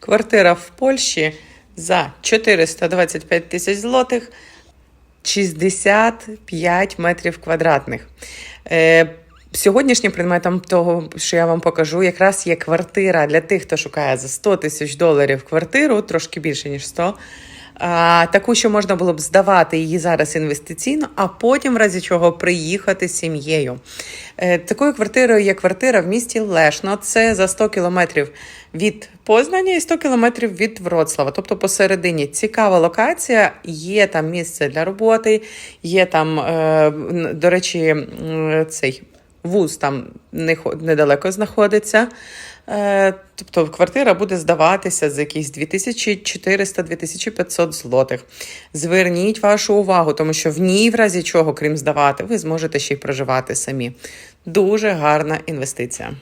Квартира в Польщі за 425 тисяч злотих, 65 метрів квадратних. Е, Сьогоднішнім предметом того, що я вам покажу, якраз є квартира для тих, хто шукає за 100 тисяч доларів квартиру, трошки більше, ніж 100. Таку, що можна було б здавати її зараз інвестиційно, а потім, в разі чого, приїхати з сім'єю. Е, такою квартирою є квартира в місті Лешно. Це за 100 кілометрів від Познані і 100 кілометрів від Вроцлава. Тобто посередині цікава локація, є там місце для роботи, є там, е, до речі, цей вуз там недалеко знаходиться. Е, Тобто квартира буде здаватися за якісь 2400-2500 злотих. Зверніть вашу увагу, тому що в ній, в разі чого, крім здавати, ви зможете ще й проживати самі. Дуже гарна інвестиція.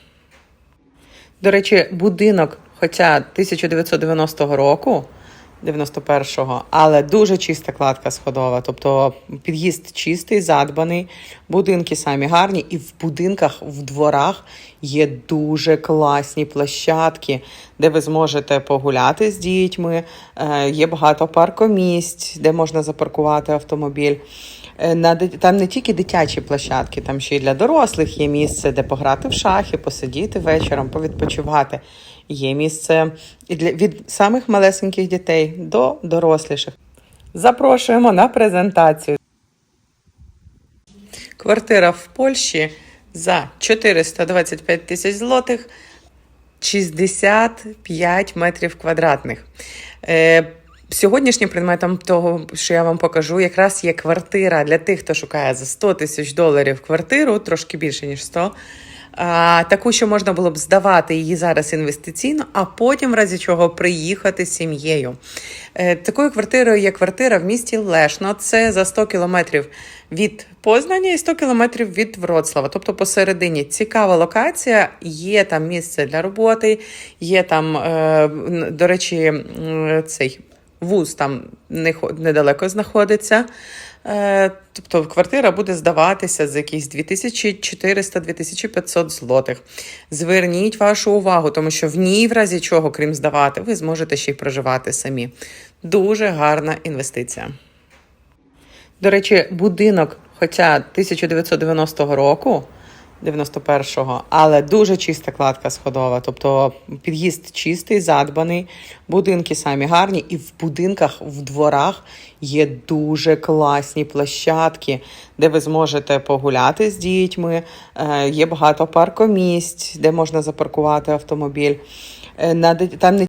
До речі, будинок, хоча 1990 року, 91-го, але дуже чиста кладка сходова. Тобто під'їзд чистий, задбаний, будинки самі гарні, і в будинках, в дворах є дуже класні площадки, де ви зможете погуляти з дітьми. Е, Є багато паркомісць, де можна запаркувати автомобіль. Е, там не тільки дитячі площадки, там ще й для дорослих є місце, де пограти в шахи, посидіти вечором, повідпочивати. Є місце і для від самих малесеньких дітей до доросліших. Запрошуємо на презентацію. Квартира в Польщі за 425 тисяч злотих, 65 метрів квадратних. Е, Сьогоднішнім предметом того, що я вам покажу, якраз є квартира для тих, хто шукає за 100 тисяч доларів квартиру, трошки більше, ніж 100. Таку, що можна було б здавати її зараз інвестиційно, а потім, в разі чого, приїхати з сім'єю. Е, такою квартирою є квартира в місті Лешно. Це за 100 кілометрів від Познані і 100 кілометрів від Вроцлава. Тобто посередині цікава локація, є там місце для роботи, є там, е, до речі, цей вуз там недалеко знаходиться. Е, Тобто квартира буде здаватися за якісь 2400-2500 злотих. Зверніть вашу увагу, тому що в ній, в разі чого, крім здавати, ви зможете ще й проживати самі. Дуже гарна інвестиція. До речі, будинок, хоча 1990 року, 91-го, але дуже чиста кладка сходова. Тобто під'їзд чистий, задбаний, будинки самі гарні, і в будинках, в дворах є дуже класні площадки, де ви зможете погуляти з дітьми. Е, Є багато паркомісць, де можна запаркувати автомобіль. Е, там не